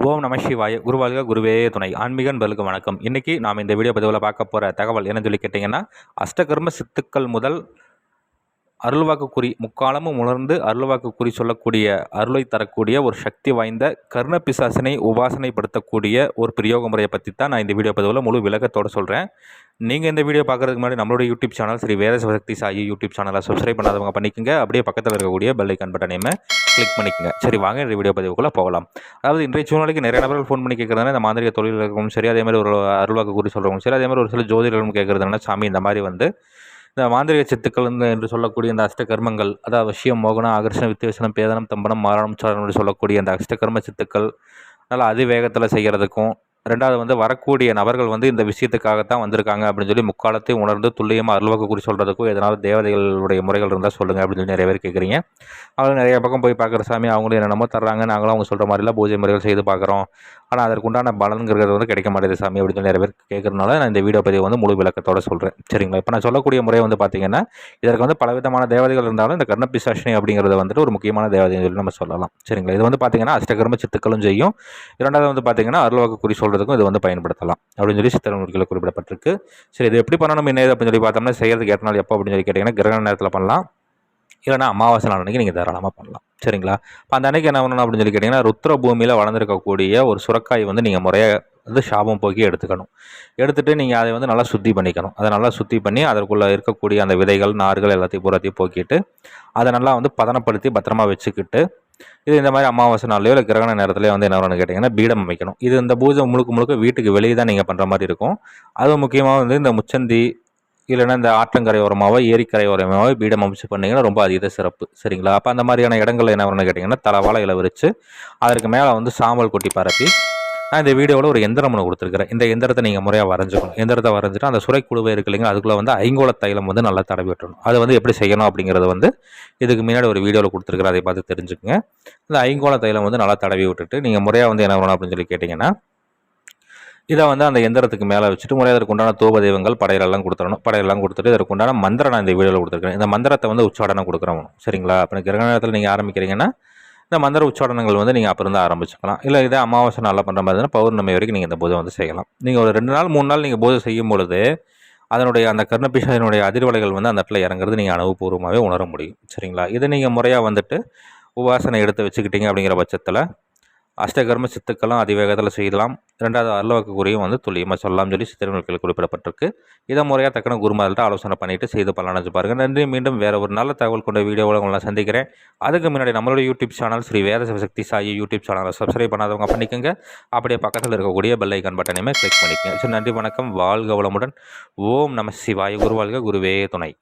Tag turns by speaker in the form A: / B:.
A: ஓம் நம சிவாய குருவாழ்க குருவே துணை. ஆன்மீக நண்பர்களுக்கு வணக்கம். இன்னைக்கு நாம் இந்த வீடியோ பதிவில் பார்க்க போகிற தகவல் என்னன்னு சொல்லி கேட்டிங்கன்னா அஷ்டகர்ம சித்துக்கள் முதல் அருள்வாக்கு குறி முக்காலமும் உணர்ந்து அருள்வாக்கு குறி சொல்லக்கூடிய அருளை தரக்கூடிய ஒரு சக்தி வாய்ந்த கர்ண பிசாசனை உபாசனைப்படுத்தக்கூடிய ஒரு பிரயோக முறையை பற்றி தான் நான் இந்த வீடியோ பதிவில் முழு விளக்கத்தோடு சொல்கிறேன் நீங்கள் இந்த வீடியோ பார்க்குறதுக்கு முன்னாடி நம்மளோட YouTube channel Sri Veda Sivasakthi Sai YouTube சேனலை சப்ஸ்கிரைப் பண்ணாதவங்க பண்ணிக்கோங்க. அப்படியே பக்கத்தில் இருக்கக்கூடிய பெல் ஐக்கன் பட்டனையுமே கிளிக் பண்ணிக்கோங்க. சரி வாங்க இந்த வீடியோ பதிவுக்குள்ளே போகலாம். அதாவது இன்றைய சூழ்நிலைக்கு நிறைய நபர்கள் ஃபோன் பண்ணி கேட்குறதுனா இந்த மாந்திரிக தொழில் இருக்கவும் சரி அதே மாதிரி ஒரு அருள்வாக்கு குறி சொல்கிறவங்க சரி அதே மாதிரி ஒரு சில ஜோதிடர்களும் கேட்குறதுனா சாமி இந்த மாதிரி வந்து இந்த மாந்திரிக சித்துக்கள் என்று சொல்லக்கூடிய இந்த அஷ்டகர்மங்கள் அதாவது விஷயம் மோகனம் ஆகர்ஷணம் வித்தியசனம் பேதனம் தம்பனம் மாரணம் சாரணம் என்று சொல்லக்கூடிய அந்த அஷ்டகர்ம சித்துக்கள் நல்லா அதிவேகத்தில் செய்கிறதுக்கும் ரெண்டாவது வந்து வரக்கூடிய நபர்கள் வந்து இந்த விஷயத்துக்காகத்தான் வந்திருக்காங்க அப்படின்னு சொல்லி முக்காலத்தையும் உணர்ந்து துல்லியமாக அருள்வாக்கு குறி சொல்கிறதுக்கும் எதனால் தேவதைகளுடைய முறைகள் இருந்தால் சொல்லுங்கள் அப்படின்னு சொல்லி நிறைய பேர் கேட்குறீங்க அவங்க நிறைய பக்கம் போய் பார்க்குற சாமி அவங்களும் என்னென்னமோ தர்றாங்க. நாங்களும் அவங்க சொல்கிற மாதிரிலாம் பூஜை முறைகள் செய்து பார்க்குறோம் ஆனால் அதற்குண்டான பலன்கிறது வந்து கிடைக்க மாட்டேது சாமி அப்படின்னு சொல்லி நிறைய பேர் கேட்குறதுனால நான் இந்த வீடியோ பதிவு வந்து முழு விளக்கத்தோடு சொல்கிறேன் சரிங்களா? இப்போ நான் சொல்லக்கூடிய முறை வந்து பார்த்தீங்கன்னா இதற்கு வந்து பலவிதமான தேவதைகள் இருந்தாலும் இந்த கர்ணபிசாஷினி அப்படிங்கிறது வந்துட்டு ஒரு முக்கியமான தேவதைன்னு சொல்லி நம்ம சொல்லலாம். சரிங்களா? இது வந்து பார்த்திங்கன்னா அஷ்டகர்ம சித்துக்களும் செய்யும். இரண்டாவது வந்து பார்த்தீங்கன்னா அருள்வாக்கு குறி சொல்கிறதுக்கும் இது வந்து பயன்படுத்தலாம். அப்படின்னு சொல்லி சித்திரநூல்களில் குறிப்பிடப்பட்டிருக்கு. சரி இது எப்படி பண்ணணும் என்ன அப்படின்னு சொல்லி பார்த்தோம்னா செய்கிறதுக்கு எத்தனை நாள் எப்போ அப்படின்னு சொல்லி கேட்டிங்கன்னா கிரகண நேரத்தில் பண்ணலாம். இல்லைனா அமாவாசை நாள் அன்றைக்கி நீங்கள் தாராளமாக பண்ணலாம். சரிங்களா? இப்போ அந்த அன்றைக்கி என்ன பண்ணணும் அப்படின்னு சொல்லி கேட்டிங்கன்னா ருத்ர பூமியில் வளர்ந்துருக்கக்கூடிய ஒரு சுரக்காய் வந்து நீங்கள் முறையாக வந்து சாபம் போக்கி எடுத்துக்கணும். எடுத்துகிட்டு நீங்கள் அதை வந்து நல்லா சுத்தி பண்ணிக்கணும். அதை நல்லா சுத்தி பண்ணி அதற்குள்ளே இருக்கக்கூடிய அந்த விதைகள் நார்கள் எல்லாத்தையும் பூராத்தையும் போக்கிட்டு அதை நல்லா வந்து பதனப்படுத்தி பத்திரமா வச்சுக்கிட்டு இது இந்த மாதிரி அமாவாசை நாள்லையோ இல்லை கிரகண நேரத்துலையோ வந்து என்ன வரணும்னு கேட்டிங்கன்னா பீடம் அமைக்கணும். இது இந்த பூஜை முழுக்க முழுக்க வீட்டுக்கு வெளியே தான் நீங்கள் பண்ணுற மாதிரி இருக்கும். அதுவும் முக்கியமாக வந்து இந்த முச்சந்தி இல்லைன்னா இந்த ஆற்றங்கரை ஓரமாவோ ஏரிக்கரை ஓரமாகவோ பீடம் அமைச்சு பண்ணிங்கன்னா ரொம்ப அதிக சிறப்பு. சரிங்களா? அப்போ அந்த மாதிரியான இடங்கள் என்ன வரும்னு கேட்டிங்கன்னா தலவாழை இலை விரித்து அதற்கு மேலே வந்து சாம்பல் கொட்டி பரப்பி நான் இந்த வீடியோவில் ஒரு எந்திரம் ஒன்று கொடுத்துருக்குறேன். இந்த எந்திரத்தை நீங்கள் முறையாக வரைஞ்சிக்கணும். எந்திரத்தை வரைஞ்சிட்டு அந்த சுரை குழுவை இருக்கு இல்லைங்களா அதுக்குள்ளே வந்து ஐங்கோல தைலம் வந்து நல்லா தடவி விட்டுறணும். அது வந்து எப்படி செய்யணும் அப்படிங்கிறது வந்து இதுக்கு முன்னாடி ஒரு வீடியோவில் கொடுத்துருக்குறேன். அதை பார்த்து தெரிஞ்சுக்கங்க. இந்த ஐங்கோல தைலம் வந்து நல்லா தடவி விட்டுட்டு நீங்கள் முறையாக வந்து என்ன பண்ணணும் அப்படின்னு சொல்லி கேட்டிங்கன்னா இதை வந்து அந்த எந்திரத்துக்கு மேலே வச்சுட்டு முறையாக அதற்கு உண்டான தூப தெய்வங்கள் படையிலெல்லாம் கொடுத்துடணும். படையெல்லாம் கொடுத்துட்டு இதற்கு உண்டான மந்திரம் நான் இந்த வீடியோவில் கொடுத்துருக்கேன். இந்த மந்திரத்தை வந்து உச்சாடனம் கொடுக்குறவனும் சரிங்களா? அப்போ கிரக நேரத்தில் நீங்கள் ஆரம்பிக்கிறீங்கன்னா இந்த மந்திர உச்சாடனங்கள் வந்து நீங்கள் அப்போ இருந்து ஆரம்பிச்சுக்கலாம். இல்லை இதே அமாவாசை நல்லா பண்ணுற மாதிரி இருந்தால் பௌர்ணமி வரைக்கும் நீங்கள் இந்த பூஜை வந்து செய்யலாம். நீங்கள் ஒரு ரெண்டு நாள் மூணு நாள் நீங்கள் பூஜை செய்யும் பொழுது அதனுடைய அந்த கர்ணபிஷனுடைய அதிர்வலைகள் வந்து அந்த இடத்துல இறங்குறது நீங்கள் அனுபவபூர்வமாகவே உணர முடியும். சரிங்களா? இதை நீங்கள் முறையாக வந்துட்டு உபாசனை எடுத்து வச்சுக்கிட்டீங்க அப்படிங்கிற பட்சத்தில் அஷ்டகர்ம சித்துக்களும் அதிவேகத்தில் செய்யலாம். ரெண்டாவது அருள்வாக்கு குறியும் வந்து துல்லியமாக சொல்லலாம் சொல்லி சித்திரங்களுக்கு குறிப்பிடப்பட்டிருக்கு. இதை முறையாக தக்கன குருமார்கள்ட்ட ஆலோசனை பண்ணிவிட்டு செய்து பலனஞ்சு பாருங்கள் நன்றி மீண்டும் வேறு ஒரு நல்ல தகவல் கொண்ட வீடியோவில் உங்களை சந்திக்கிறேன். அதுக்கு முன்னாடி நம்மளோட YouTube channel Sri Veda Sivasakthi Sai YouTube சேனலை சப்ஸ்கிரைப் பண்ணாதவங்க பண்ணிக்கோங்க. அப்படியே பக்கத்தில் இருக்கக்கூடிய பெல் ஐக்கான் பட்டனையுமே கிளிக் பண்ணிக்கோங்க. ஸோ நன்றி வணக்கம். வாழ்க வளமுடன். ஓம் நம சிவாய. குருவாழ்க குருவே துணை.